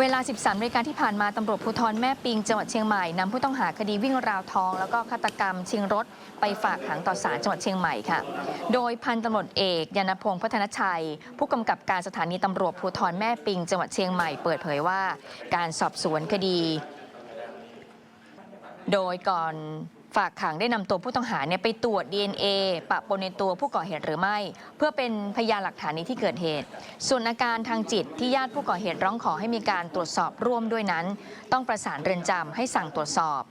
เวลา 13นาฬิกาที่ผ่านมาตำรวจภูธรแม่ปิง จังหวัดเชียงใหม่นำผู้ต้องหาคดีวิ่งราวทอง แล้วก็ฆาตกรรมชิงรถ ไปฝากขังต่อศาลจังหวัดเชียงใหม่ค่ะ โดยพันตำรวจเอกยานพงศ์พัฒนชัย ผู้กำกับการสถานีตำรวจภูธรแม่ปิง จังหวัดเชียงใหม่เปิดเผยว่า การสอบสวนคดี โดยก่อน ฝากขังได้นำตัวผู้ต้องหาเนี่ยไปตรวจ DNA ปะปนในตัวผู้ก่อเหตุหรือไม่ เพื่อเป็นพยานหลักฐานในที่เกิดเหตุ ส่วนอาการทางจิตที่ญาติผู้ก่อเหตุร้องขอให้มีการตรวจสอบร่วมด้วยนั้น ต้องประสานเรือนจำให้สั่งตรวจสอบ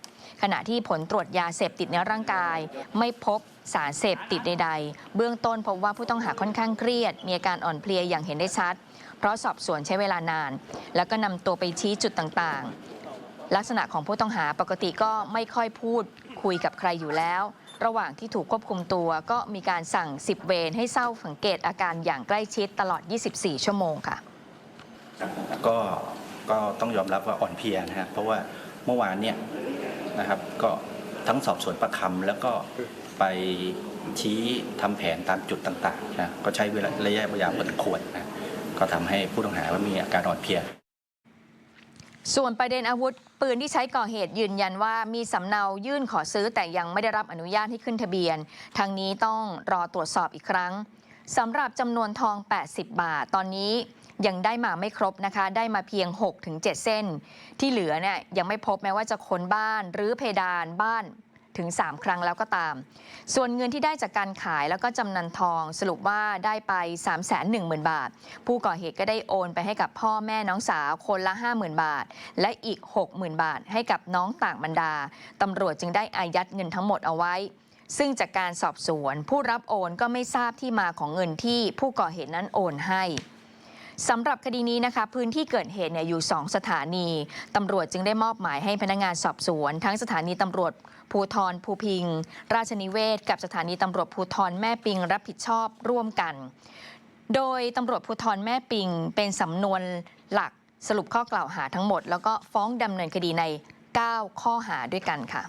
ขณะที่ผลตรวจยาเสพติดในร่างกาย ไม่พบสารเสพติดใด ๆ เบื้องต้นพบว่าผู้ต้องหาค่อนข้างเครียด มีอาการอ่อนเพลียอย่างเห็นได้ชัด เพราะสอบสวนใช้เวลานาน แล้วก็นำตัวไปชี้จุดต่างๆ ลักษณะของผู้ต้องหาปกติก็ไม่ค่อยพูด คุยกับใครอยู่แล้ว ระหว่างที่ถูกควบคุมตัวก็มีการสั่ง 10 เวรให้เศร้าสังเกตอาการอย่างใกล้ชิดตลอด 24 ชั่วโมงค่ะ ก็ก็ต้องยอมรับว่าอ่อนเพลียนะฮะเพราะว่าเมื่อวานเนี่ยนะครับก็ทั้งสอบสวนประคำแล้วก็ไปชี้ทำแผนตามจุดต่างๆนะก็ใช้เวลาระยะเวลาพอสมควรนะก็ทำให้ผู้ต้องหาว่ามีอาการอ่อนเพลีย ส่วนประเด็นอาวุธปืนที่ใช้ก่อเหตุยืนยันว่ามีสำเนายื่นขอซื้อแต่ยังไม่ได้รับอนุญาตให้ขึ้นทะเบียน ทางนี้ต้องรอตรวจสอบอีกครั้งสำหรับจำนวนทอง 80 บาท ตอนนี้ยังได้มาไม่ครบนะคะ ได้มาเพียง 6-7 เส้น ที่เหลือเนี่ยยังไม่พบแม้ว่าจะค้นบ้านหรือเพดานบ้าน ถึง 3 ครั้งแล้วก็ตาม ส่วนเงินที่ได้จากการขายแล้วก็จำนันทองสรุปว่าได้ไป 3 1 0 0 0 0 บาท ผู้ก่อเหตุก็ได้โอนไปให้กับพ่อแม่น้องสาวคนละ 50,000 บาท และอีก 60,000 บาท ให้กับน้องต่างบรรดาตำรวจจึงได้อายัดเงินทั้งหมดเอาไว้ซึ่งจากการสอบสวน ผู้รับโอนก็ไม่ทราบที่มาของเงินที่ผู้ก่อเหตุนั้นโอนให้ สำหรับคดีนี้นะคะ พื้นที่เกิดเหตุเนี่ยอยู่ 2 สถานีตำรวจจึงได้มอบหมายให้พนักงานสอบสวน ทั้งสถานีตำรวจภูทรภูพิง ราชนิเวศ กับสถานีตำรวจภูทรแม่ปิงรับผิดชอบร่วมกัน โดยตำรวจภูทรแม่ปิง เป็นสำนวนหลักสรุปข้อกล่าวหาทั้งหมด แล้วก็ฟ้องดำเนินคดีใน 9 ข้อหาด้วยกันค่ะ